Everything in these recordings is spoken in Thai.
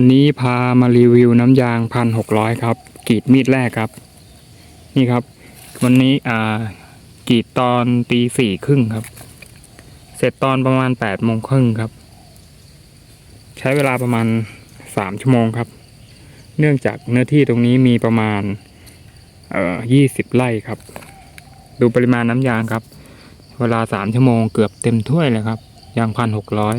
วันนี้พามารีวิวน้ำยางพันหกร้อยครับกรีดมีดแรกครับ นี่ครับ วันนี้อ่ากรีดตอนตีสี่ครึ่งครับ เสร็จตอนประมาณแปดโมงครึ่งครับ ใช้เวลาประมาณสามชั่วโมงครับ เนื่องจากเนื้อที่ตรงนี้มีประมาณเอ่อยี่สิบไร่ครับ ดูปริมาณน้ำยางครับ เวลาสามชั่วโมงเกือบเต็มถ้วยเลยครับ ยางพันหกร้อย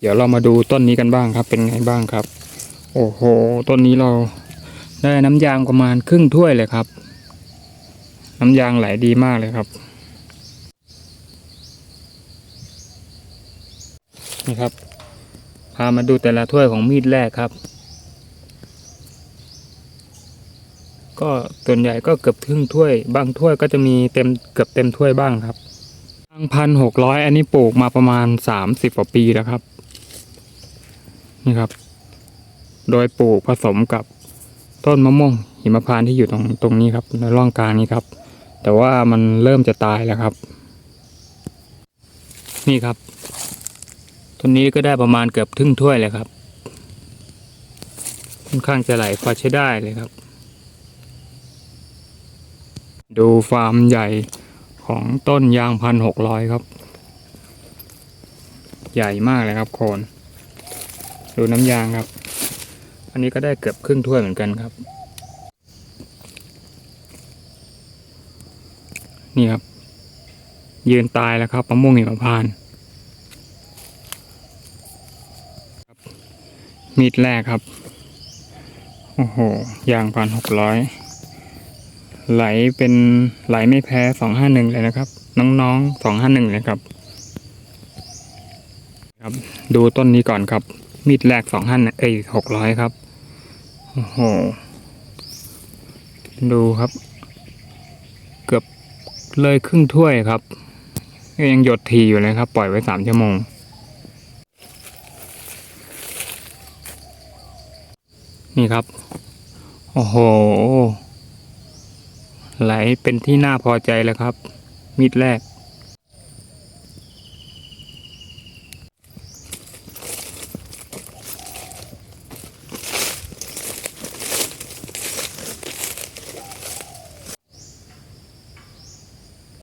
เดี๋ยวเรามาดูต้นนี้กันบ้างครับเป็นไงบ้างครับ โอ้โห ต้นนี้เราได้น้ำยางประมาณครึ่งถ้วยเลยครับ น้ำยางไหลดีมากเลยครับนี่ครับ พามาดูแต่ละถ้วยของมีดแรกครับ ก็ส่วนใหญ่ก็เกือบครึ่งถ้วย บางถ้วยก็จะมีเต็มเกือบเต็มถ้วยบ้างครับพันหกร้อยอันนี้ปลูกมาประมาณสามสิบกว่าปีแล้วครับ นี่ครับ โดยปลูกผสมกับต้นมะม่วงหิมพานต์ที่อยู่ตรงตรงนี้ครับในร่องกลางนี้ครับ แต่ว่ามันเริ่มจะตายแล้วครับ นี่ครับต้นนี้ก็ได้ประมาณเกือบครึ่งถ้วยเลยครับค่อนข้างจะไหลพอใช้ได้เลยครับ ดูฟาร์มใหญ่ของต้นยางพันหกร้อยครับ ใหญ่มากเลยครับโคน ดูน้ำยางครับ อันนี้ก็ได้เกือบครึ่งถ้วยเหมือนกันครับ นี่ครับ ยืนตายแล้วครับมะม่วงหิมพานต์มีดแรกครับ โอ้โห ยางพันหกร้อย ไหลเป็นไหลไม่แพ้สองห้าหนึ่งเลยนะครับ น้องๆสองห้าหนึ่งเลยครับ ครับ ดูต้นนี้ก่อนครับ มีดแรกสองห้าเอ้ยหกร้อยครับ โอ้โห ดูครับ เกือบเลยครึ่งถ้วยครับ ยังหยดทีอยู่เลยครับ ปล่อยไว้สามชั่วโมง นี่ครับ โอ้โห ไหลเป็นที่น่าพอใจแล้วครับ มีดแรก